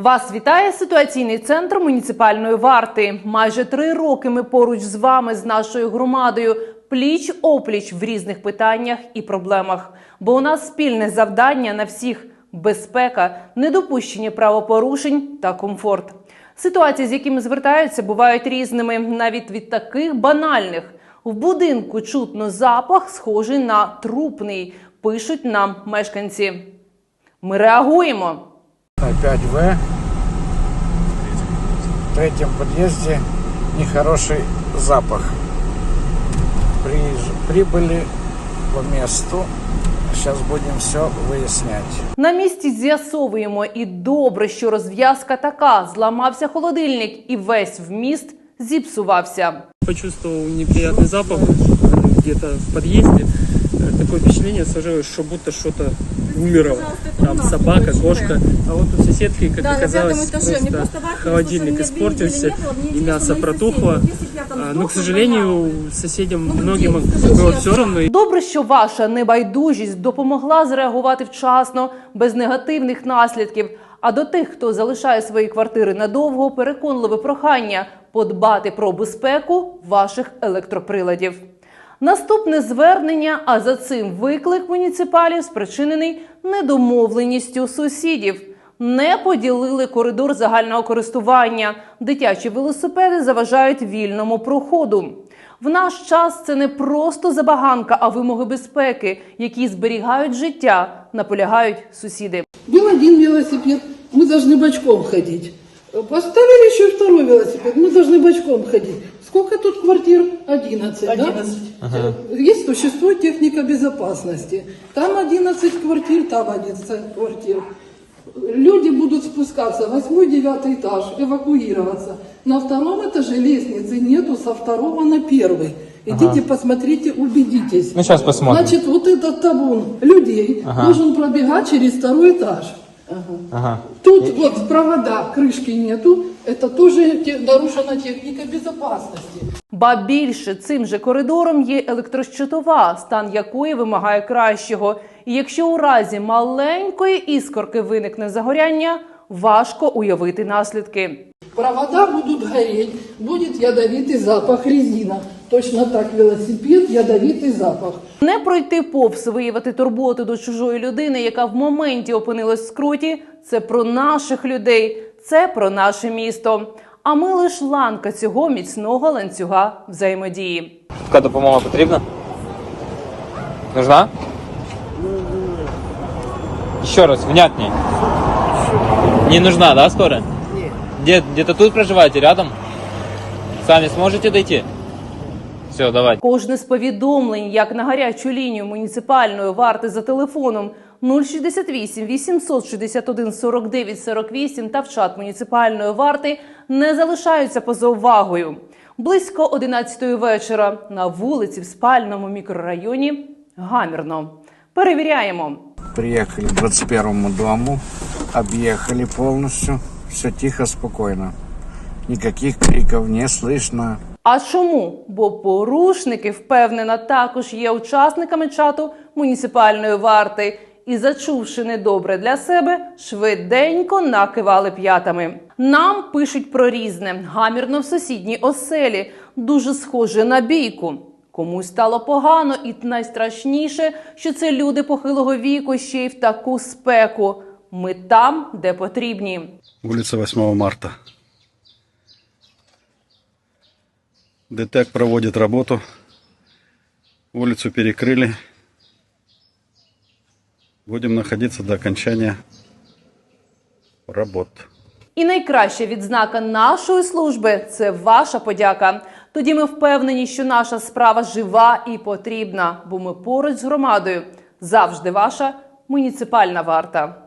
Вас вітає ситуаційний центр муніципальної варти. Майже три роки ми поруч з вами, з нашою громадою, пліч опліч в різних питаннях і проблемах. Бо у нас спільне завдання на всіх безпека, недопущення правопорушень та комфорт. Ситуації, з якими звертаються, бувають різними, навіть від таких банальних. В будинку чутно запах, схожий на трупний. Пишуть нам мешканці. Ми реагуємо. Опять В. В третьем подъезде нехороший запах. Приезж- Прибыли по месту. Сейчас будем все выяснять. На місці з'ясовуємо, і добре, що розв'язка така: зламався холодильник, і весь вміст зіпсувався. почувствовал неприятный запах где-то в подъезде. Э, Такое впечатление сложилось, что будто что-то умерло. Там собака, кошка. А вот у соседки, как Да, на оказалось, пятом этаже. Мне просто просто в ахере, холодильник слушай, меня видели, испортился, не было, мне и интересно, мясо мои протухло. соседи. Если б я там А, Но, к сдохла, сожалению, соседям Ну, многим где? Скажи было честно. все равно. Добре, що ваша небайдужість допомогла зреагувати вчасно, без негативних наслідків. А до тих, хто залишає свої квартири надовго, переконливе прохання подбати про безпеку ваших електроприладів. Наступне звернення, а за цим виклик муніципалів спричинений недомовленістю сусідів. Не поділили коридор загального користування. Дитячі велосипеди заважають вільному проходу. В наш час це не просто забаганка, а вимоги безпеки, які зберігають життя, наполягають сусіди. Был один велосипед, мы должны бочком ходить. Поставили еще второй велосипед, мы должны бочком ходить. Сколько тут квартир? 11, 11. да? Есть, существует техника безопасности. Там 11 квартир, там 11 квартир. Люди будут спускаться, восьмой, девятый этаж, эвакуироваться. На втором этаже лестницы нету, со второго на первый. Идите, посмотрите, убедитесь. Ну, сейчас посмотрим. Значит, вот этот табун людей должен пробегать через второй этаж. Ага. Тут вот провода, крышки нету. Это тоже нарушена техника безопасности. Ба більше цим же коридором є електрощитова, стан якої вимагає кращого. І якщо у разі маленької іскорки виникне загоряння, важко уявити наслідки. Провода будут гореть, будет ядовитый запах резина. Точно так велосипед, ядовитый запах. Не пройти повз виявити турботу до чужої людини, яка в моменті опинилась в скруті. Це про наших людей, це про наше місто. А ми лиш ланка цього міцного ланцюга взаємодії. Така допомога потрібна? Нужна? Еще раз, внятнее. Не нужна, да, скоро? Где, где-то тут проживаете, рядом? Сами сможете дойти? Все, давай. Кожне з повідомлень, як на гарячу лінію муніципальної варти за телефоном 068 861 49 48 та в чат муніципальної варти не залишаються поза увагою. Близько 11 вечора на вулиці в спальному мікрорайоні гамірно. Перевіряємо. Приехали к 21 дому, объехали полностью. Все тихо, спокойно. Никаких криков не слышно. А чому? Бо порушники, впевнена, також є учасниками чату муніципальної варти і, зачувши недобре для себе, швиденько накивали п'ятами. Нам пишуть про різне гамірно в сусідній оселі, дуже схоже на бійку. Комусь стало погано, і найстрашніше, що це люди похилого віку ще й в таку спеку. Ми там, де потрібні. Улица 8 марта. ДТЭК проводит работу. Улицу перекрыли. Будем находиться до окончания работ. І найкраща відзнака нашої служби це ваша подяка. Тоді ми впевнені, що наша справа жива і потрібна, бо ми поруч з громадою завжди ваша муніципальна варта.